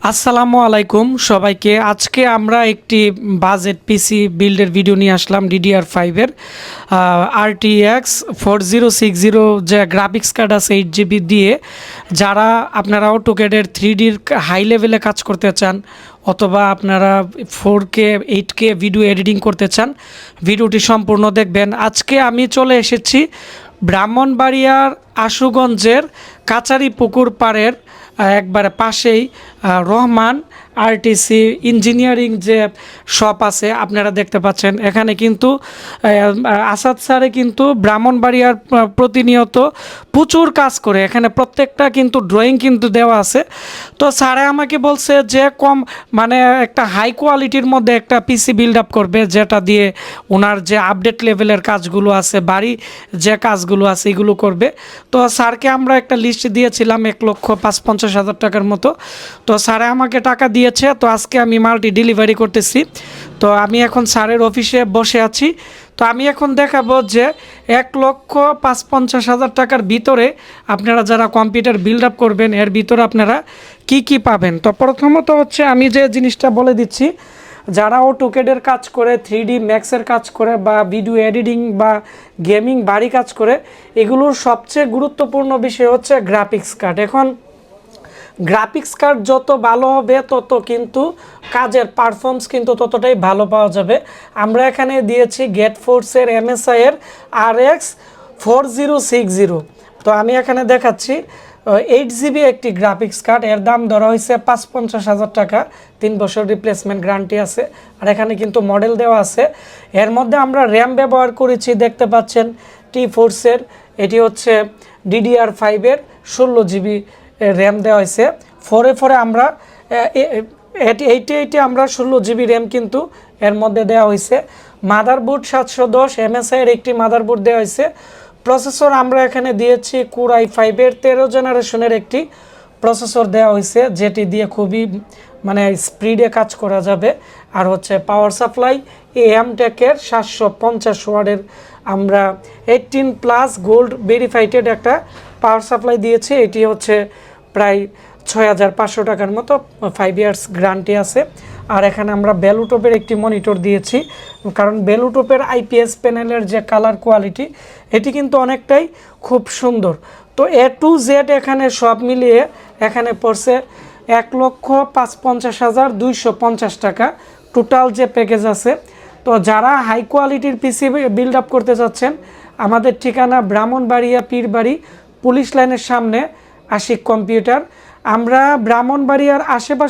আসসালামু আলাইকুম সবাইকে। আজকে আমরা একটি বাজেট পিসি বিল্ডের ভিডিও নিয়ে আসলাম ডিডিআর ফাইভের RTX four zero six zero যে গ্রাফিক্স কার্ড আছে এইট জিবি দিয়ে যারা আপনারা অটোকেডের থ্রি ডির হাই লেভেলে কাজ করতে চান অথবা আপনারা four K eight K video editing করতে চান, ভিডিওটি সম্পূর্ণ দেখবেন। আজকে আমি চলে এসেছি ব্রাহ্মণবাড়িয়ার আশুগঞ্জের কাচারি পুকুর পাড়ের একবারে পাশেই রহমান আরটিসি ইঞ্জিনিয়ারিং যে শপ আছে, আপনারা দেখতে পাচ্ছেন। এখানে কিন্তু আসাদ স্যারে কিন্তু ব্রাহ্মণবাড়িয়ার প্রতিনিয়ত প্রচুর কাজ করে। এখানে প্রত্যেকটা কিন্তু ড্রয়িং কিন্তু দেওয়া আছে। তো স্যারে আমাকে বলছে যে, কম মানে একটা হাই কোয়ালিটির মধ্যে একটা পিসি বিল্ড আপ করবে, যেটা দিয়ে ওনার যে আপডেট লেভেলের কাজগুলো আছে, বাড়ি যে কাজগুলো আছে, এগুলো করবে। তো স্যারকে আমরা একটা লিস্ট দিয়েছিলাম, এক লক্ষ পাঁচ পঞ্চাশ হাজার টাকার মতো। তো স্যারে আমাকে টাকা দিয়েছে, তো আজকে আমি মালটি ডেলিভারি করতেছি। তো আমি এখন স্যারের অফিসে বসে আছি। তো আমি এখন দেখাবো যে এক লক্ষ পাঁচ পঞ্চাশ হাজার টাকার ভিতরে আপনারা যারা কম্পিউটার বিল্ড আপ করবেন, এর ভিতরে আপনারা কি কি পাবেন? তো প্রথমত হচ্ছে আমি যে জিনিসটা বলে দিচ্ছি, যারা অটোকেডের কাজ করে থ্রি ডি ম্যাক্সের কাজ করে, বা ভিডিও এডিটিং বা গেমিং বাড়ি কাজ করে, এগুলোর সবচেয়ে গুরুত্বপূর্ণ বিষয় হচ্ছে গ্রাফিক্স কার্ড এখন গ্রাফিক্স কার্ড যত ভালো হবে, তত কিন্তু কাজের পারফরমেন্স কিন্তু ততটাই ভালো পাওয়া যাবে। আমরা এখানে দিয়েছি গেট ফোর্সের এমএসআই এর R X four zero six zero তো আমি এখানে দেখাচ্ছি এইট জিবি একটি গ্রাফিক্স কার্ড এর দাম ধরা হয়েছে পাঁচ পঞ্চাশ হাজার টাকা। তিন বছর রিপ্লেসমেন্ট গ্যারান্টি আছে, আর এখানে কিন্তু মডেল দেওয়া আছে। এর মধ্যে আমরা র্যাম ব্যবহার করেছি, দেখতে পাচ্ছেন টি ফোর্সের এটি হচ্ছে ডিডিআর ফাইভের ষোলো জিবি র্যাম দেওয়া হয়েছে। ফোরে ফোরে আমরা এটি, এইটি এইটি আমরা ষোলো জিবি র্যাম কিন্তু এর মধ্যে দেওয়া হয়েছে। মাদারবোর্ড সাতশো দশ এমএসআইয়ের একটি মাদারবোর্ড দেওয়া হয়েছে। প্রসেসর আমরা এখানে দিয়েছি কুরাই ফাইভের তেরো জেনারেশনের একটি। প্রসেসর দেওয়া হয়েছে, যেটি দিয়ে খুবই মানে স্পিডে কাজ করা যাবে। আর হচ্ছে পাওয়ার সাপ্লাই এম টেকের সাতশো পঞ্চাশ ওয়ার্ডের আমরা এইটিন প্লাস গোল্ড ভেরিফাইটেড একটা পাওয়ার সাপ্লাই দিয়েছি। এটি হচ্ছে প্রায় ছয় হাজার পাঁচশো টাকার মতো ফাইভ ইয়ার্স গ্যারান্টি আছে। আর এখানে আমরা বেলুটপের একটি মনিটর দিয়েছি, কারণ বেলুটপের আইপিএস প্যানেলের যে কালার কোয়ালিটি এটি কিন্তু অনেকটাই খুব সুন্দর। তো এ টু জেড এখানে সব মিলিয়ে এখানে পড়ছে এক লক্ষ পাঁচ পঞ্চাশ হাজার দুইশো পঞ্চাশ টাকা টোটাল যে প্যাকেজ আছে। তো যারা হাই কোয়ালিটির পিসি বিল্ড আপ করতে চাচ্ছেন, আমাদের ঠিকানা ব্রাহ্মণবাড়িয়া পীরবাড়ি, পুলিশ লাইনের সামনে আশিক কম্পিউটার। আমরা ব্রাহ্মণবাড়িয়ার আশেপাশে